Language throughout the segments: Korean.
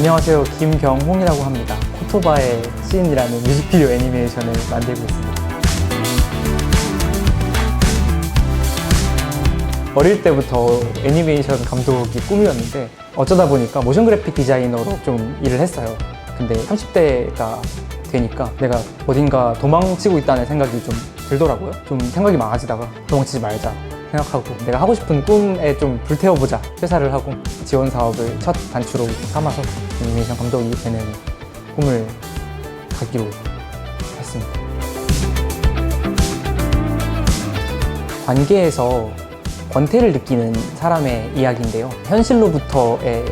안녕하세요. 김경홍이라고 합니다. 코토바의 시인이라는 뮤직비디오 애니메이션을 만들고 있습니다. 어릴 때부터 애니메이션 감독이 꿈이었는데 어쩌다 보니까 모션 그래픽 디자이너로 좀 일을 했어요. 근데 30대가 되니까 내가 어딘가 도망치고 있다는 생각이 좀 들더라고요. 좀 생각이 많아지다가 도망치지 말자 생각하고 내가 하고 싶은 꿈에 좀 불태워보자 퇴사를 하고 지원 사업을 첫 단추로 삼아서 애니메이션 감독이 되는 꿈을 갖기로 했습니다. 관계에서 권태를 느끼는 사람의 이야기인데요. 현실로부터의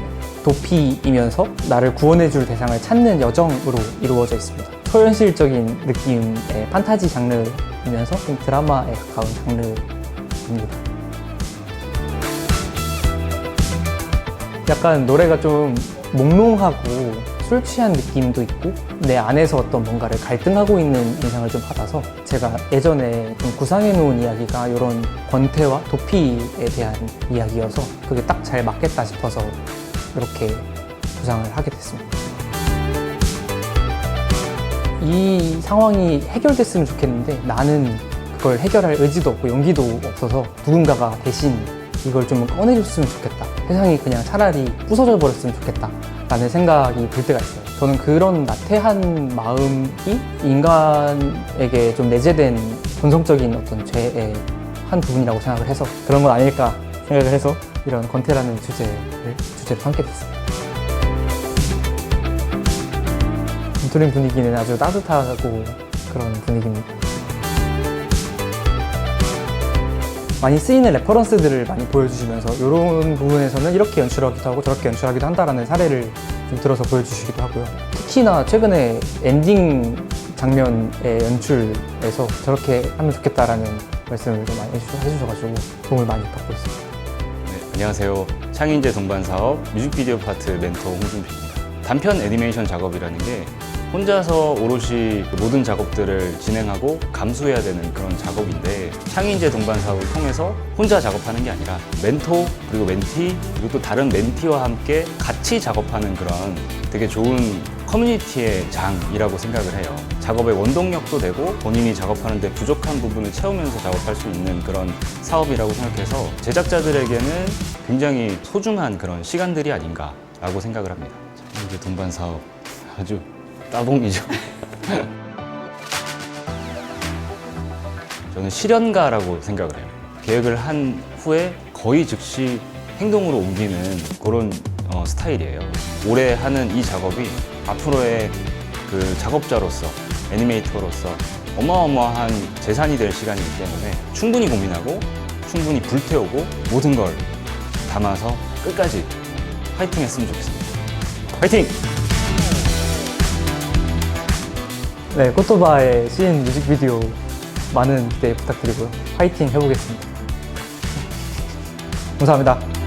도피이면서 나를 구원해줄 대상을 찾는 여정으로 이루어져 있습니다. 초현실적인 느낌의 판타지 장르이면서 좀 드라마에 가까운 장르 입니다. 약간 노래가 좀 몽롱하고 술 취한 느낌도 있고 내 안에서 어떤 뭔가를 갈등하고 있는 인상을 좀 받아서 제가 예전에 좀 구상해 놓은 이야기가 이런 권태와 도피에 대한 이야기여서 그게 딱 잘 맞겠다 싶어서 이렇게 구상을 하게 됐습니다. 이 상황이 해결됐으면 좋겠는데 나는 그걸 해결할 의지도 없고 용기도 없어서 누군가가 대신 이걸 좀 꺼내줬으면 좋겠다. 세상이 그냥 차라리 부서져 버렸으면 좋겠다. 라는 생각이 들 때가 있어요. 저는 그런 나태한 마음이 인간에게 좀 내재된 본성적인 어떤 죄의 한 부분이라고 생각을 해서 그런 건 아닐까 생각을 해서 이런 권태라는 주제를 주제로 삼게 됐습니다. 인토링 분위기는 아주 따뜻하고 그런 분위기입니다. 많이 쓰이는 레퍼런스들을 많이 보여주시면서 이런 부분에서는 이렇게 연출하기도 하고 저렇게 연출하기도 한다라는 사례를 좀 들어서 보여주시기도 하고요. 특히나 최근에 엔딩 장면의 연출에서 저렇게 하면 좋겠다라는 말씀을 좀 많이 해주셔- 해주셔가지고 도움을 많이 받고 있습니다. 네, 안녕하세요. 창인제 동반 사업 뮤직비디오 파트 멘토 홍준표입니다. 단편 애니메이션 작업이라는 게 혼자서 오롯이 그 모든 작업들을 진행하고 감수해야 되는 그런 작업인데 창인제 동반 사업을 통해서 혼자 작업하는 게 아니라 멘토 그리고 멘티 그리고 또 다른 멘티와 함께 같이 작업하는 그런 되게 좋은 커뮤니티의 장이라고 생각을 해요. 작업의 원동력도 되고 본인이 작업하는데 부족한 부분을 채우면서 작업할 수 있는 그런 사업이라고 생각해서 제작자들에게는 굉장히 소중한 그런 시간들이 아닌가라고 생각을 합니다. 이게 동반 사업 아주 따봉이죠. 저는 실현가라고 생각을 해요. 계획을 한 후에 거의 즉시 행동으로 옮기는 그런 어, 스타일이에요. 올해 하는 이 작업이 앞으로의 그 작업자로서 애니메이터로서 어마어마한 재산이 될 시간이기 때문에 충분히 고민하고 충분히 불태우고 모든 걸 담아서 끝까지 파이팅 했으면 좋겠습니다. 파이팅! 네, 코토바의 시인 뮤직비디오 많은 기대 부탁드리고요. 파이팅 해보겠습니다. 감사합니다.